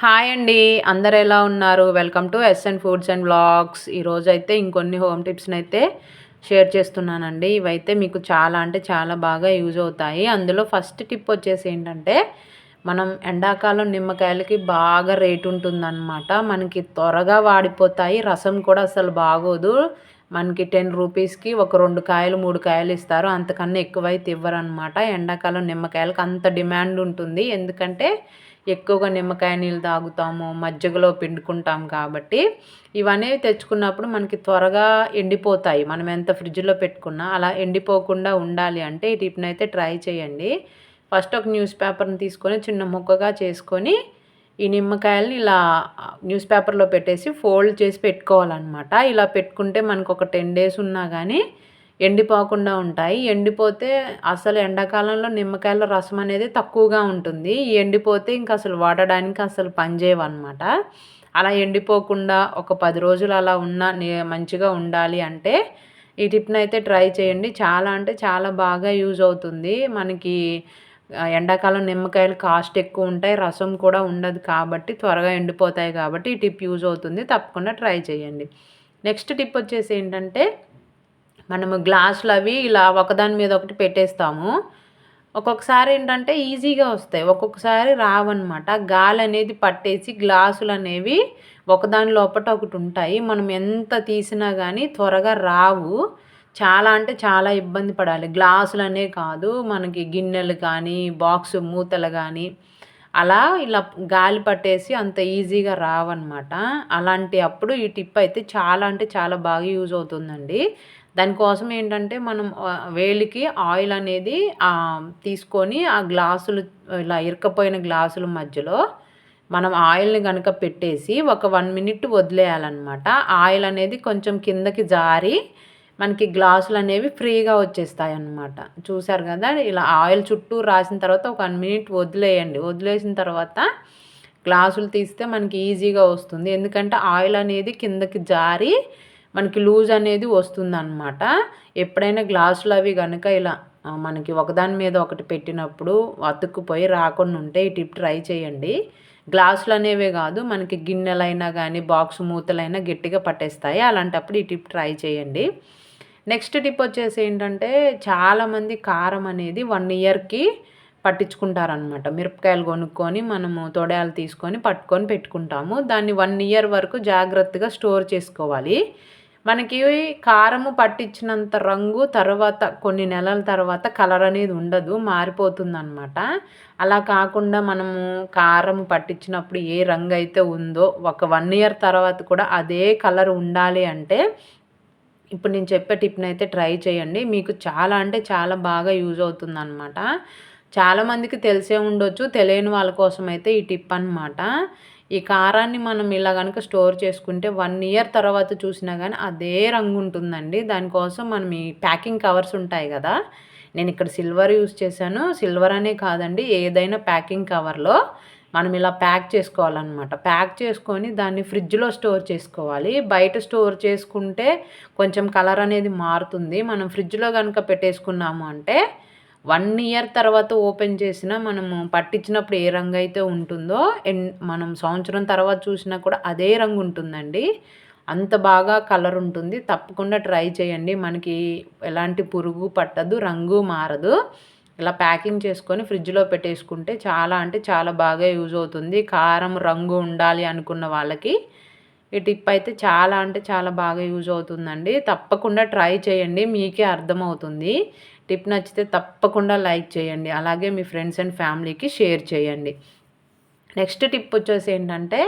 Hi అండి అందరు ఎలా ఉన్నారు? Welcome to S N foods and blogs ఈరోజు అయితే ఇంకొన్ని హోమ్ టిప్స్ని అయితే షేర్ చేస్తున్నానండి. ఇవైతే మీకు చాలా అంటే చాలా బాగా యూజ్ అవుతాయి. అందులో ఫస్ట్ టిప్ వచ్చేసి ఏంటంటే మనం ఎండాకాలం నిమ్మకాయలకి బాగా రేటు ఉంటుందన్నమాట. మనకి త్వరగా వాడిపోతాయి రసం కూడా అసలు బాగోదు. మనకి టెన్ రూపీస్కి ఒక రెండు కాయలు మూడు కాయలు ఇస్తారు. అంతకన్నా ఎక్కువైతే ఇవ్వరనమాట ఎండాకాలం నిమ్మకాయలకు అంత డిమాండ్ ఉంటుంది. ఎందుకంటే ఎక్కువగా నిమ్మకాయ నీళ్ళు తాగుతాము మజ్జిగలో పిండుకుంటాం కాబట్టి. ఇవన్నీ తెచ్చుకున్నప్పుడు మనకి త్వరగా ఎండిపోతాయి. మనం ఎంత ఫ్రిడ్జ్లో పెట్టుకున్నా అలా ఎండిపోకుండా ఉండాలి అంటే ఈ ట్రై చేయండి. ఫస్ట్ ఒక న్యూస్ పేపర్ని తీసుకొని చిన్న ముక్కగా చేసుకొని ఈ నిమ్మకాయలని ఇలా న్యూస్ పేపర్లో పెట్టేసి ఫోల్డ్ చేసి పెట్టుకోవాలన్నమాట. ఇలా పెట్టుకుంటే మనకు ఒక టెన్ డేస్ ఉన్నా కానీ ఎండిపోకుండా ఉంటాయి. ఎండిపోతే అసలు ఎండాకాలంలో నిమ్మకాయల రసం అనేది తక్కువగా ఉంటుంది. ఎండిపోతే ఇంకా అసలు వాడడానికి అసలు పనిచేయవన్నమాట అలా ఎండిపోకుండా ఒక పది రోజులు అలా ఉన్న మంచిగా ఉండాలి అంటే ఈ టిప్ని అయితే ట్రై చేయండి. చాలా అంటే చాలా బాగా యూజ్ అవుతుంది. మనకి ఎండాకాలం నిమ్మకాయలు కాస్ట్ ఎక్కువ ఉంటాయి రసం కూడా ఉండదు కాబట్టి త్వరగా ఎండిపోతాయి కాబట్టి ఈ టిప్ యూజ్ అవుతుంది. తప్పకుండా ట్రై చేయండి. నెక్స్ట్ టిప్ వచ్చేసి ఏంటంటే మనము గ్లాసులు అవి ఇలా ఒకదాని మీద ఒకటి పెట్టేస్తాము. ఒక్కొక్కసారి ఏంటంటే ఈజీగా వస్తాయి. ఒక్కొక్కసారి రావన్నమాట. గాలి అనేది పట్టేసి గ్లాసులు అనేవి ఒకదాని లోపల ఒకటి ఉంటాయి. మనం ఎంత తీసినా కానీ త్వరగా రావు. చాలా అంటే చాలా ఇబ్బంది పడాలి. గ్లాసులు కాదు మనకి గిన్నెలు కానీ బాక్స్ మూతలు కానీ అలా ఇలా గాలి పట్టేసి అంత ఈజీగా రావన్నమాట. అలాంటి అప్పుడు ఈ టిప్ అయితే చాలా అంటే చాలా బాగా యూజ్ అవుతుందండి. దానికోసం ఏంటంటే మనం వేలికి ఆయిల్ అనేది తీసుకొని ఆ గ్లాసులు ఇలా ఇరకపోయిన గ్లాసుల మధ్యలో మనం ఆయిల్ని కనుక పెట్టేసి ఒక వన్ మినిట్ వదిలేయాలన్నమాట. ఆయిల్ అనేది కొంచెం కిందకి జారి మనకి గ్లాసులు అనేవి ఫ్రీగా వచ్చేస్తాయి అన్నమాట చూసారు కదా ఇలా ఆయిల్ చుట్టూ రాసిన తర్వాత ఒక వన్ మినిట్ వదిలేయండి. వదిలేసిన తర్వాత గ్లాసులు తీస్తే మనకి ఈజీగా వస్తుంది. ఎందుకంటే ఆయిల్ అనేది కిందకి జారి మనకి లూజ్ అనేది వస్తుందన్నమాట. ఎప్పుడైనా గ్లాసులు అవి కనుక ఇలా మనకి ఒకదాని మీద ఒకటి పెట్టినప్పుడు అతుక్కుపోయి రాకుండా ఉంటే ఈ టిప్ ట్రై చేయండి. గ్లాసులు అనేవే కాదు మనకి గిన్నెలైనా కానీ బాక్స్ మూతలైనా గట్టిగా పట్టేస్తాయి. అలాంటప్పుడు ఈ టిప్ ట్రై చేయండి. నెక్స్ట్ టిప్ వచ్చేసి ఏంటంటే చాలామంది కారం అనేది వన్ ఇయర్కి పట్టించుకుంటారనమాట మిరపకాయలు కొనుక్కొని మనము తొడయాలు తీసుకొని పట్టుకొని పెట్టుకుంటాము. దాన్ని వన్ ఇయర్ వరకు జాగ్రత్తగా స్టోర్ చేసుకోవాలి. మనకి కారము పట్టించినంత రంగు తర్వాత కొన్ని నెలల తర్వాత కలర్ అనేది ఉండదు మారిపోతుందన్నమాట. అలా కాకుండా మనము కారం పట్టించినప్పుడు ఏ రంగు అయితే ఉందో ఒక వన్ ఇయర్ తర్వాత కూడా అదే కలర్ ఉండాలి అంటే ఇప్పుడు నేను చెప్పే టిప్ని అయితే ట్రై చేయండి. మీకు చాలా అంటే చాలా బాగా యూజ్ అవుతుంది అనమాట చాలామందికి తెలిసే ఉండొచ్చు తెలియని వాళ్ళ కోసం అయితే ఈ టిప్ అనమాట ఈ కారాన్ని మనం ఇలా కనుక స్టోర్ చేసుకుంటే వన్ ఇయర్ తర్వాత చూసినా కానీ అదే రంగు ఉంటుందండి. దానికోసం మనం ఈ ప్యాకింగ్ కవర్స్ ఉంటాయి కదా. నేను ఇక్కడ సిల్వర్ యూస్ చేశాను. సిల్వర్ అనే కాదండి ఏదైనా ప్యాకింగ్ కవర్లో మనం ఇలా ప్యాక్ చేసుకోవాలన్నమాట. ప్యాక్ చేసుకొని దాన్ని ఫ్రిడ్జ్లో స్టోర్ చేసుకోవాలి. బయట స్టోర్ చేసుకుంటే కొంచెం కలర్ అనేది మారుతుంది. మనం ఫ్రిడ్జ్లో కనుక పెట్టేసుకున్నాము అంటే వన్ ఇయర్ తర్వాత ఓపెన్ చేసినా మనము పట్టించినప్పుడు ఏ రంగు అయితే ఉంటుందో ఎన్ మనం సంవత్సరం తర్వాత చూసినా కూడా అదే రంగు ఉంటుందండి. అంత బాగా కలర్ ఉంటుంది. తప్పకుండా ట్రై చేయండి. మనకి ఎలాంటి పురుగు పట్టదు రంగు మారదు. ఇలా ప్యాకింగ్ చేసుకొని ఫ్రిడ్జ్లో పెట్టేసుకుంటే చాలా అంటే చాలా బాగా యూజ్ అవుతుంది. కారం రంగు ఉండాలి అనుకున్న వాళ్ళకి ఈ టిప్ అయితే చాలా అంటే చాలా బాగా యూజ్ అవుతుందండి. తప్పకుండా ట్రై చేయండి మీకే అర్థమవుతుంది. టిప్ నచ్చితే తప్పకుండా లైక్ చేయండి అలాగే మీ ఫ్రెండ్స్ అండ్ ఫ్యామిలీకి షేర్ చేయండి. నెక్స్ట్ టిప్ వచ్చేసి ఏంటంటే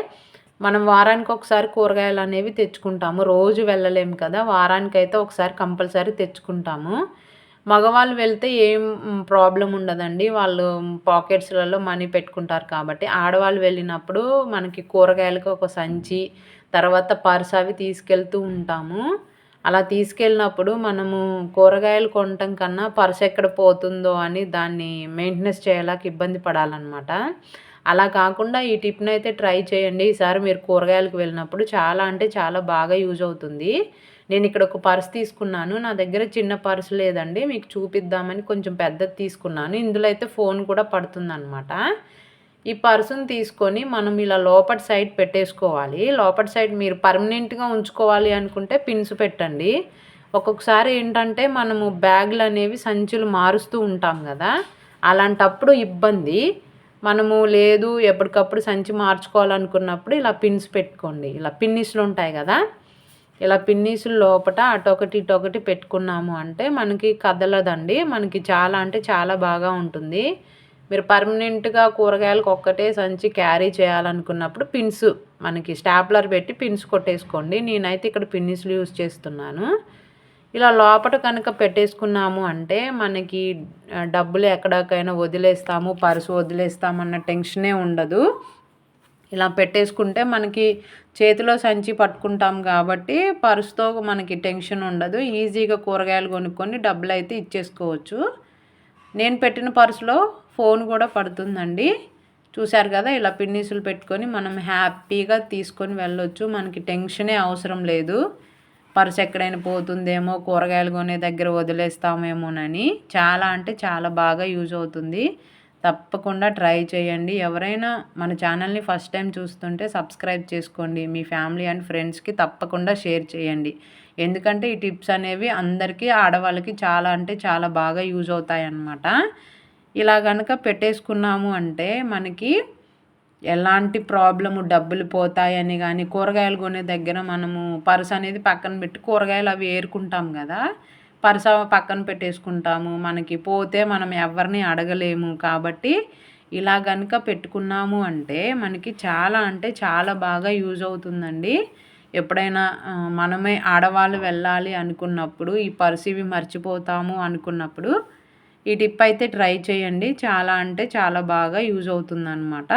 మనం వారానికి ఒకసారి కూరగాయలు అనేవి తెచ్చుకుంటాము. రోజు వెళ్ళలేము కదా వారానికి అయితే ఒకసారి కంపల్సరీ తెచ్చుకుంటాము. మగవాళ్ళు వెళ్తే ఏం ప్రాబ్లం ఉండదండి. వాళ్ళు పాకెట్స్లలో మనీ పెట్టుకుంటారు కాబట్టి. ఆడవాళ్ళు వెళ్ళినప్పుడు మనకి కూరగాయలకు ఒక సంచి తర్వాత పర్స్ అవి తీసుకెళ్తూ ఉంటాము. అలా తీసుకెళ్ళినప్పుడు మనము కూరగాయలు కొనటం కన్నా పర్స్ ఎక్కడ పోతుందో అని దాన్ని మెయింటెనెన్స్ చేయలేక ఇబ్బంది పడాలన్నమాట. అలా కాకుండా ఈ టిప్ని అయితే ట్రై చేయండి. ఈసారి మీరు కూరగాయలకు వెళ్ళినప్పుడు చాలా అంటే చాలా బాగా యూజ్ అవుతుంది. నేను ఇక్కడ ఒక పర్స్ తీసుకున్నాను. నా దగ్గర చిన్న పర్సు లేదండి. మీకు చూపిద్దామని కొంచెం పెద్దది తీసుకున్నాను. ఇందులో అయితే ఫోన్ కూడా పడుతుందన్నమాట. ఈ పర్సును తీసుకొని మనం ఇలా లోపటి సైడ్ పెట్టేసుకోవాలి. లోపటి సైడ్ మీరు పర్మనెంట్గా ఉంచుకోవాలి అనుకుంటే పిన్స్ పెట్టండి. ఒక్కొక్కసారి ఏంటంటే మనము బ్యాగులు అనేవి సంచులు మారుస్తూ ఉంటాం కదా. అలాంటప్పుడు ఇబ్బంది. మనము లేదు ఎప్పటికప్పుడు సంచి మార్చుకోవాలనుకున్నప్పుడు ఇలా పిన్స్ పెట్టుకోండి. ఇలా పిన్నిస్లు ఉంటాయి కదా. ఇలా పిన్నీసులు లోపట అటొకటి ఇటొకటి పెట్టుకున్నాము అంటే మనకి కదలదండి. మనకి చాలా అంటే చాలా బాగా ఉంటుంది. మీరు పర్మనెంట్గా కూరగాయలకు ఒక్కటే సంచి క్యారీ చేయాలనుకున్నప్పుడు పిన్స్ మనకి స్టాప్లర్ పెట్టి పిన్స్ కొట్టేసుకోండి. నేనైతే ఇక్కడ పిన్నిస్లు యూస్ చేస్తున్నాను. ఇలా లోపల కనుక పెట్టేసుకున్నాము అంటే మనకి డబ్బులు ఎక్కడికైనా వదిలేస్తాము పర్సు వదిలేస్తామన్న టెన్షనే ఉండదు. ఇలా పెట్టేసుకుంటే మనకి చేతిలో సంచి పట్టుకుంటాం కాబట్టి పర్సుతో మనకి టెన్షన్ ఉండదు. ఈజీగా కూరగాయలు కొనుక్కొని డబ్బులు అయితే ఇచ్చేసుకోవచ్చు. నేను పెట్టిన పర్సులో ఫోన్ కూడా పడుతుందండి. చూశారు కదా ఇలా పిన్నీసులు పెట్టుకొని మనం హ్యాపీగా తీసుకొని వెళ్ళొచ్చు. మనకి టెన్షనే అవసరం లేదు. పర్స్ ఎక్కడైనా పోతుందేమో కూరగాయలు కొనే దగ్గర వదిలేస్తామేమోనని. చాలా అంటే చాలా బాగా యూజ్ అవుతుంది. తప్పకుండా ట్రై చేయండి. ఎవరైనా మన ఛానల్ని ఫస్ట్ టైం చూస్తుంటే సబ్స్క్రైబ్ చేసుకోండి. మీ ఫ్యామిలీ అండ్ ఫ్రెండ్స్కి తప్పకుండా షేర్ చేయండి. ఎందుకంటే ఈ టిప్స్ అనేవి అందరికీ ఆడవాళ్ళకి చాలా అంటే చాలా బాగా యూజ్ అవుతాయి అన్నమాట ఇలా కనుక పెట్టేసుకున్నాము అంటే మనకి ఎలాంటి ప్రాబ్లము డబ్బులు పోతాయని కానీ కూరగాయలు కొనే దగ్గర మనము పర్స్ అనేది పక్కన పెట్టి కూరగాయలు అవి ఏరుకుంటాం కదా పర్స పక్కన పెట్టేసుకుంటాము. మనకి పోతే మనం ఎవరిని అడగలేము. కాబట్టి ఇలా కనుక పెట్టుకున్నాము అంటే మనకి చాలా అంటే చాలా బాగా యూజ్ అవుతుందండి. ఎప్పుడైనా మనమే ఆడవాళ్ళు వెళ్ళాలి అనుకున్నప్పుడు ఈ పర్స్ ఇవి మర్చిపోతాము అనుకున్నప్పుడు ఈ టిప్ అయితే ట్రై చేయండి. చాలా అంటే చాలా బాగా యూజ్ అవుతుందన్నమాట.